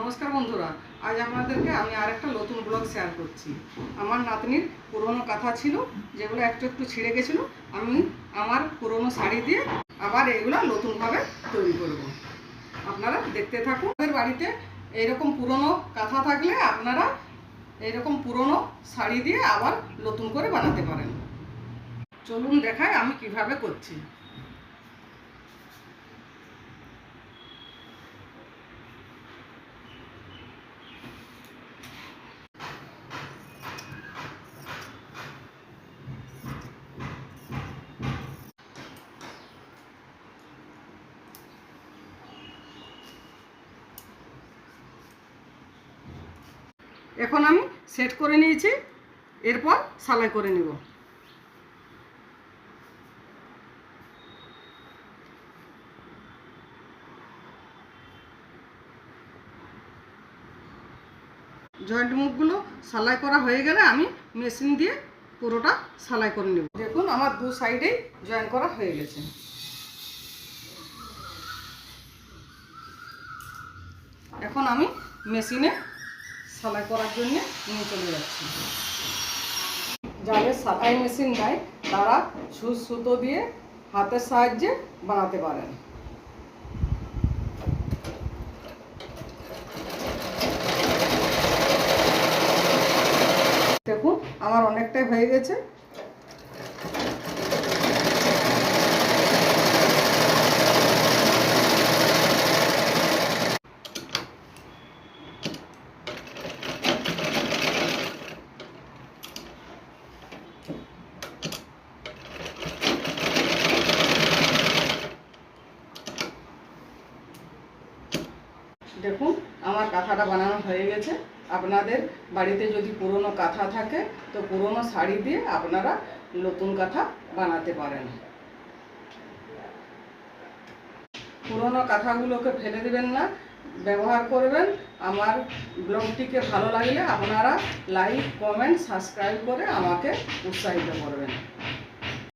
নমস্কার বন্ধুরা, আজ আপনাদেরকে আমি আর একটা নতুন ব্লগ শেয়ার করছি। আমার নাতনির পুরনো কাঁথা ছিল, যেগুলো একটু একটু ছিঁড়ে গেছিল, আমি আমার পুরনো শাড়ি দিয়ে আবার এগুলো নতুনভাবে তৈরি করব। আপনারা দেখতে থাকুন, আমাদের বাড়িতে এইরকম পুরনো কাঁথা থাকলে আপনারা এইরকম পুরনো শাড়ি দিয়ে আবার নতুন করে বানাতে পারেন। চলুন দেখায় আমি কীভাবে করছি। এখন আমি সেট করে নিয়েছি, এরপর সালাই করে নেব। জয়েন্ট মুখগুলো সালাই করা হয়ে গেলে আমি মেশিন দিয়ে পুরোটা সালাই করে নেব। দেখুন, আমার দু সাইডেই জয়েন করা হয়ে গেছে। এখন আমি মেশিনে সেলাই করার জন্য নিয়ে চলে যাচ্ছি। যাদের সাতাই মেশিন নাই, তারা সুচ সুতো দিয়ে হাতের সাহায্যে বানাতে পারেন। দেখুন, আমার অনেকটাই হয়ে গেছে। দেখুন, আমার কাঁথাটা বানানো হয়ে গেছে। আপনাদের বাড়িতে যদি পুরনো কাঁথা থাকে, তো পুরনো শাড়ি দিয়ে আপনারা নতুন কাঁথা বানাতে পারেন। পুরনো কাঁথাগুলোকে ফেলে দেবেন না, ব্যবহার করবেন। আমার ব্লগটিকে ভালো লাগলে আপনারা লাইক, কমেন্ট, সাবস্ক্রাইব করে আমাকে উৎসাহিত করবেন।